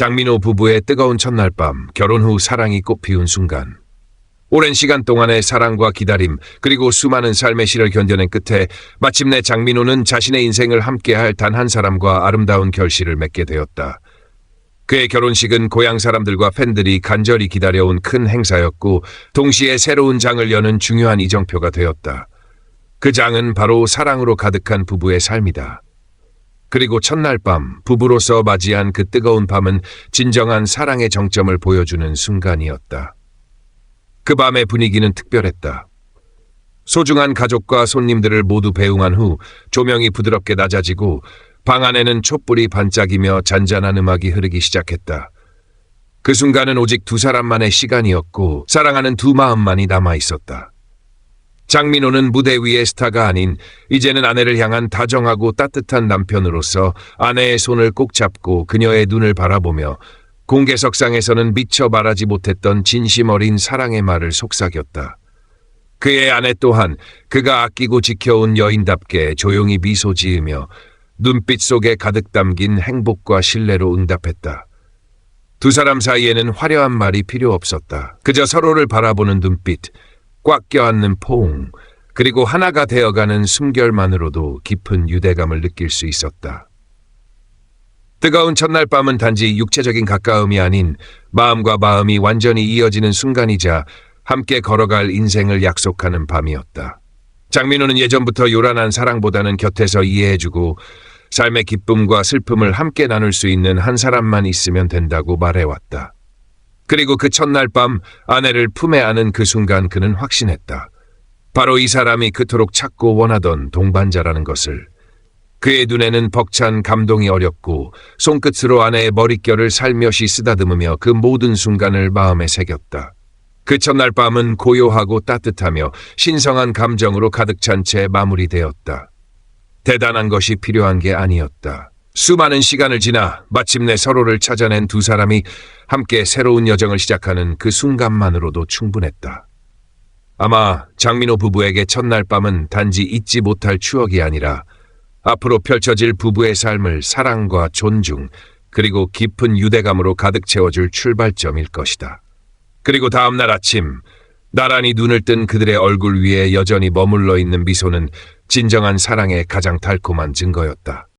장민호 부부의 뜨거운 첫날 밤, 결혼 후 사랑이 꽃피운 순간. 오랜 시간 동안의 사랑과 기다림, 그리고 수많은 삶의 시를 견뎌낸 끝에 마침내 장민호는 자신의 인생을 함께할 단 한 사람과 아름다운 결실을 맺게 되었다. 그의 결혼식은 고향 사람들과 팬들이 간절히 기다려온 큰 행사였고, 동시에 새로운 장을 여는 중요한 이정표가 되었다. 그 장은 바로 사랑으로 가득한 부부의 삶이다. 그리고 첫날 밤, 부부로서 맞이한 그 뜨거운 밤은 진정한 사랑의 정점을 보여주는 순간이었다. 그 밤의 분위기는 특별했다. 소중한 가족과 손님들을 모두 배웅한 후 조명이 부드럽게 낮아지고 방 안에는 촛불이 반짝이며 잔잔한 음악이 흐르기 시작했다. 그 순간은 오직 두 사람만의 시간이었고 사랑하는 두 마음만이 남아 있었다. 장민호는 무대 위의 스타가 아닌 이제는 아내를 향한 다정하고 따뜻한 남편으로서 아내의 손을 꼭 잡고 그녀의 눈을 바라보며 공개석상에서는 미처 말하지 못했던 진심 어린 사랑의 말을 속삭였다. 그의 아내 또한 그가 아끼고 지켜온 여인답게 조용히 미소 지으며 눈빛 속에 가득 담긴 행복과 신뢰로 응답했다. 두 사람 사이에는 화려한 말이 필요 없었다. 그저 서로를 바라보는 눈빛, 꽉 껴안는 포옹, 그리고 하나가 되어가는 숨결만으로도 깊은 유대감을 느낄 수 있었다. 뜨거운 첫날 밤은 단지 육체적인 가까움이 아닌 마음과 마음이 완전히 이어지는 순간이자 함께 걸어갈 인생을 약속하는 밤이었다. 장민호는 예전부터 요란한 사랑보다는 곁에서 이해해주고 삶의 기쁨과 슬픔을 함께 나눌 수 있는 한 사람만 있으면 된다고 말해왔다. 그리고 그 첫날 밤 아내를 품에 안은 그 순간 그는 확신했다. 바로 이 사람이 그토록 찾고 원하던 동반자라는 것을. 그의 눈에는 벅찬 감동이 어렵고 손끝으로 아내의 머릿결을 살며시 쓰다듬으며 그 모든 순간을 마음에 새겼다. 그 첫날 밤은 고요하고 따뜻하며 신성한 감정으로 가득 찬 채 마무리되었다. 대단한 것이 필요한 게 아니었다. 수많은 시간을 지나 마침내 서로를 찾아낸 두 사람이 함께 새로운 여정을 시작하는 그 순간만으로도 충분했다. 아마 장민호 부부에게 첫날 밤은 단지 잊지 못할 추억이 아니라 앞으로 펼쳐질 부부의 삶을 사랑과 존중, 그리고 깊은 유대감으로 가득 채워줄 출발점일 것이다. 그리고 다음날 아침, 나란히 눈을 뜬 그들의 얼굴 위에 여전히 머물러 있는 미소는 진정한 사랑의 가장 달콤한 증거였다.